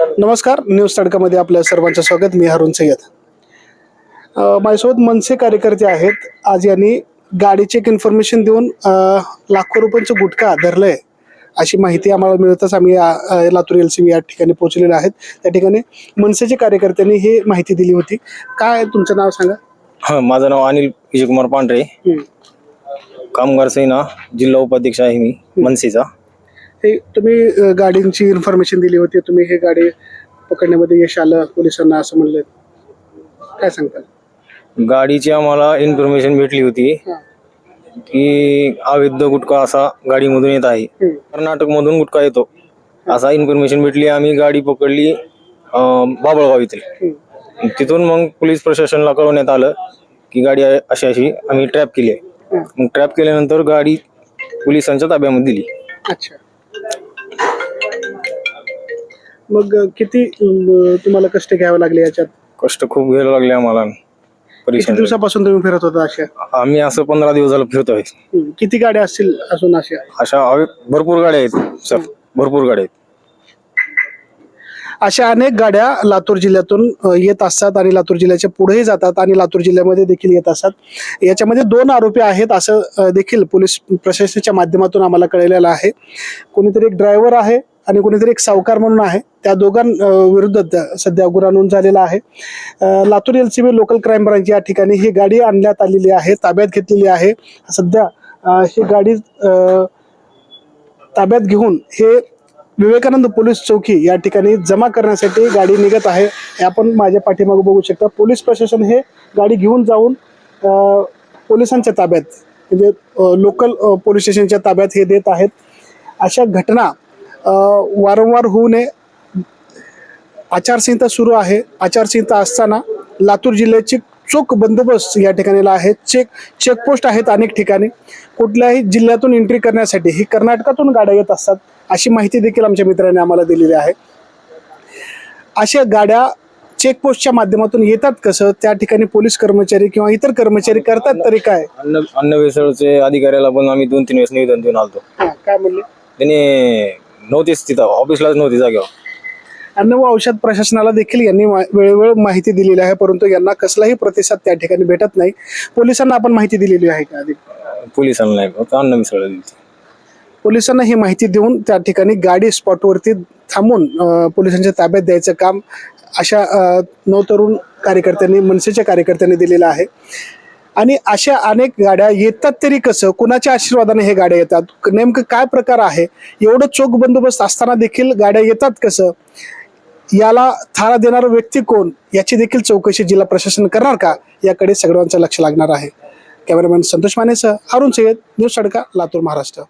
नमस्कार न्यूज तडकामध्ये आपल्या सर्वांचं स्वागत. मी हरुण सय्यद. माझ्यासोबत मनसे कार्यकर्ते आहेत. आज यांनी गाडीचे एक इन्फॉर्मेशन देऊन लाखो रुपयांचं गुटखा धरलंय अशी माहिती आम्हाला मिळतच आम्ही लातूर एल सी या ठिकाणी पोहोचलेलो आहेत. त्या ठिकाणी मनसेचे कार्यकर्त्यांनी ही माहिती दिली होती. काय तुमचं नाव सांगा? हा माझं नाव अनिल विजयकुमार पांढरे. कामगार सेना जिल्हा उपाध्यक्ष आहे मी मनसेचा. हे तुम्ही गाडींची इन्फॉर्मेशन दिली होती तुम्ही हे गाडी पकडण्यामध्ये यश आलं पोलिसांना असं म्हणलं काय सांगताल गाडीची आम्हाला इन्फॉर्मेशन भेटली होती. की अवैध गुटखा असा गाडीमधून येत आहे हम्म. कर्नाटकमधून गुटखा येतो असा इन्फॉर्मेशन भेटली आम्ही गाडी पकडली येथील हम्म. तिथून मग पोलीस प्रशासनाला कळवण्यात आलं की गाडी अशी अशी आम्ही ट्रॅप केली आहे. मग ट्रॅप केल्यानंतर गाडी पोलिसांच्या ताब्यामध्ये दिली अच्छा मग किती तुम्हाला कष्ट घ्यावे लागले याच्यात? कष्ट खूप घ्यायला लागले आम्हाला. किती दिवसापासून तुम्ही फिरत होता अशा? आम्ही असं पंधरा दिवस झालं फिरतोय. किती गाड्या असतील अजून अशा? अशा हवे भरपूर गाड्या आहेत सर. भरपूर गाड्या आहेत. अशा अनेक गाड्या लातूर जिल्ह्यातून येत असतात आणि लातूर जिल्ह्याच्या पुढेही जातात आणि लातूर जिल्ह्यामध्ये देखील येत असतात. याच्यामध्ये दोन आरोपी आहेत असं देखील पोलीस प्रशासनाच्या माध्यमातून आम्हाला कळलेलं आहे. कोणीतरी एक ड्रायव्हर आहे आणि कोणीतरी एक सावकार म्हणून आहे. त्या दोघां विरुद्ध सध्या गुन्हा नोंद झालेला आहे. Latur L C B local crime branch या ठिकाणी ही गाडी आणण्यात आलेली आहे ताब्यात घेतलेली आहे. सध्या ही गाडी ताब्यात घेऊन हे विवेकानंद पोलीस चौकी या ठिकाणी जमा करण्यासाठी गाडी निघत आहे. हे आपण माझ्या पाठीमागे बघू शकता. पोलीस प्रशासन हे गाडी घेऊन जाऊन पोलिसांच्या ताब्यात म्हणजे लोकल पोलीस स्टेशनच्या ताब्यात हे देत आहेत. अशा घटना वारंवार होऊ नये. आचारसंहिता सुरू आहे. आचारसंहिता असताना लातूर जिल्ह्याची चोख बंदोबस्त या ठिकाणी आहे चेक चेकपोस्ट आहेत अनेक ठिकाणी. कुठल्याही जिल्ह्यातून एंट्री करण्यासाठी ही कर्नाटकातून गाड्या येत असतात अशी माहिती देखील आमच्या मित्रांनी आम्हाला दिलेली आहे. अशा गाड्या चेकपोस्टच्या माध्यमातून येतात कसं? त्या ठिकाणी पोलीस कर्मचारी किंवा इतर कर्मचारी करतात तरी काय? अन्न अन्न भेसळचे अधिकाऱ्याला पण आम्ही दोन तीन वेळेस निवेदन देऊन आलतो. काय म्हणले? त्याने नव्हतेच तिथं ऑफिसलाच नव्हते जागेवर. अन्न व औषध प्रशासनाला देखील यांनी वेळोवेळ माहिती दिलेली आहे परंतु यांना कसलाही प्रतिसाद त्या ठिकाणी भेटत नाही. पोलिसांना आपण माहिती दिलेली आहे का आधी? पोलिसांना नाही फक्त अन्न मिसळ पोलिसांना ही माहिती देऊन त्या ठिकाणी गाडी स्पॉटवरती थांबून पोलिसांच्या ताब्यात द्यायचं काम अशा नवतरुण कार्यकर्त्यांनी मनसेच्या कार्यकर्त्यांनी दिलेलं आहे. आणि अशा अनेक गाड्या येतात तरी कसं कुणाच्या आशीर्वादाने हे गाड्या येतात नेमकं काय प्रकार आहे एवढं चोख बंदोबस्त असताना देखील गाड्या येतात कसं? याला थारा देणारा व्यक्ती कोण? याची देखील चौकशी जिल्हा प्रशासन करणार का? याकडे सगळ्यांचं लक्ष लागणार आहे. कॅमेरामॅन संतोष मानेसह अरुण सय्यद न्यूज सडका लातूर महाराष्ट्र.